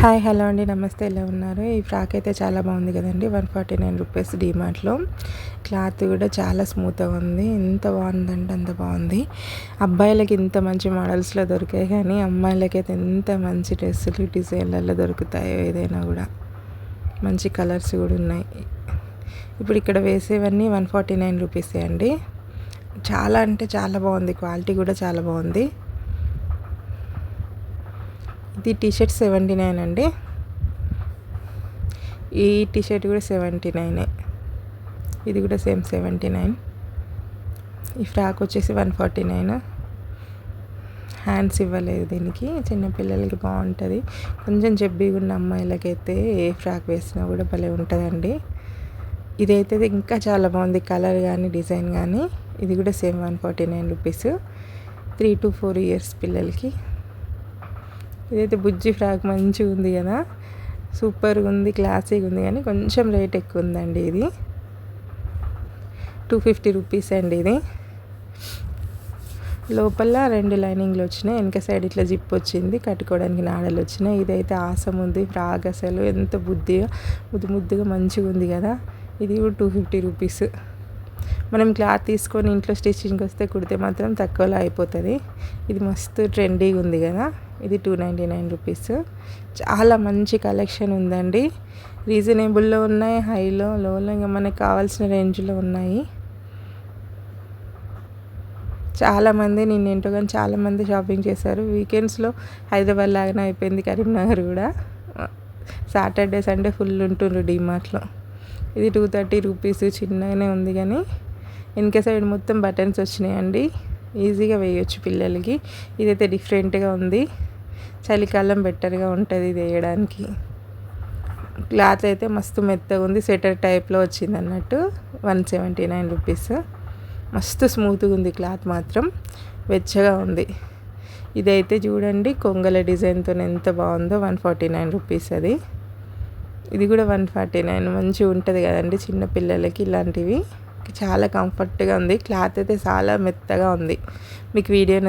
Hi hello అండి. నమస్తే. ఎలా ఉన్నారు? ఈ ఫ్రాక్ అయితే చాలా బాగుంది కదండి. వన్ ఫార్టీ నైన్ రూపీస్ డిమార్ట్లో. క్లాత్ కూడా చాలా స్మూత్గా ఉంది. ఎంత బాగుందంటే అంత బాగుంది. అబ్బాయిలకి ఇంత మంచి మోడల్స్లో దొరికాయి కానీ అమ్మాయిలకైతే ఎంత మంచి డ్రెస్సులు డిజైన్లలో దొరుకుతాయో ఏదైనా కూడా. మంచి కలర్స్ కూడా ఉన్నాయి. ఇప్పుడు ఇక్కడ వేసేవన్నీ వన్ ఫార్టీ నైన్ రూపీసే అండి. చాలా అంటే చాలా బాగుంది. క్వాలిటీ కూడా చాలా బాగుంది. ఇది టీషర్ట్ సెవెంటీ నైన్ అండి. ఈ టీషర్ట్ కూడా సెవెంటీ నైనే. ఇది కూడా సేమ్ సెవెంటీ నైన్. ఈ ఫ్రాక్ వచ్చేసి వన్ ఫార్టీ నైన్. హ్యాండ్స్ ఇవ్వలేదు దీనికి. చిన్నపిల్లలకి బాగుంటుంది. కొంచెం జబ్బీగా ఉన్న అమ్మాయిలకైతే ఏ ఫ్రాక్ వేసినా కూడా భలే ఉంటుందండి. ఇదైతే ఇంకా చాలా బాగుంది కలర్ కానీ డిజైన్ కానీ. ఇది కూడా same one forty nine rupees. Three to four years పిల్లలకి. ఇదైతే బుజ్జి ఫ్రాక్ మంచిగా ఉంది కదా. సూపర్గా ఉంది క్లాసీగా ఉంది కానీ కొంచెం రేట్ ఎక్కువ ఉందండి ఇది. టూ ఫిఫ్టీ రూపీస్ అండి ఇది. లోపల రెండు లైనింగ్లు వచ్చినాయి వెనక సైడ్ ఇట్లా జిప్ వచ్చింది కట్టుకోవడానికి నాడలు వచ్చినాయి. ఇదైతే ఆసం ఉంది ఫ్రాక్ అసలు ఎంత బుద్ధిగా ముద్దు ముద్దుగా మంచిగా ఉంది కదా. ఇది కూడా టూ ఫిఫ్టీ రూపీస్ మనం క్లాత్ తీసుకొని ఇంట్లో స్టిచ్చింగ్కి వస్తే కుడితే మాత్రం తక్కువలో అయిపోతుంది. ఇది మస్తు ట్రెండీగా ఉంది కదా. ఇది టూ నైంటీ నైన్ రూపీస్. చాలా మంచి కలెక్షన్ ఉందండి. రీజనబుల్లో ఉన్నాయి హైలో లోలో ఇంకా మనకు కావాల్సిన రేంజ్లో ఉన్నాయి. చాలామంది నేను ఏంటో కానీ చాలామంది షాపింగ్ చేశారు. వీకెండ్స్లో హైదరాబాద్ లాగానే అయిపోయింది కరీంనగర్ కూడా. సాటర్డే సండే ఫుల్ ఉంటుండ్రు డిమార్ట్లో ఇది టూ థర్టీ రూపీస్ చిన్నగానే ఉంది కానీ వెనక సైడ్ మొత్తం బటన్స్ వచ్చినాయండి. ఈజీగా వేయొచ్చు పిల్లలకి. ఇదైతే డిఫరెంట్గా ఉంది. చలికాలం బెటర్గా ఉంటుంది ఇది వేయడానికి. క్లాత్ అయితే మస్తు మెత్తగా ఉంది. స్వెటర్ టైప్లో వచ్చింది అన్నట్టు. One seventy nine rupees. మస్తు స్మూత్గా ఉంది క్లాత్ మాత్రం. వెచ్చగా ఉంది. ఇదైతే చూడండి కొంగల డిజైన్తో ఎంత బాగుందో వన్ ఫార్టీ నైన్ రూపీస్ అది. ఇది కూడా వన్ ఫార్టీ నైన్. మంచిగా ఉంటుంది కదండి చిన్న పిల్లలకి ఇలాంటివి. చాలా కంఫర్ట్గా ఉంది. క్లాత్ అయితే చాలా మెత్తగా ఉంది. మీకు వీడియో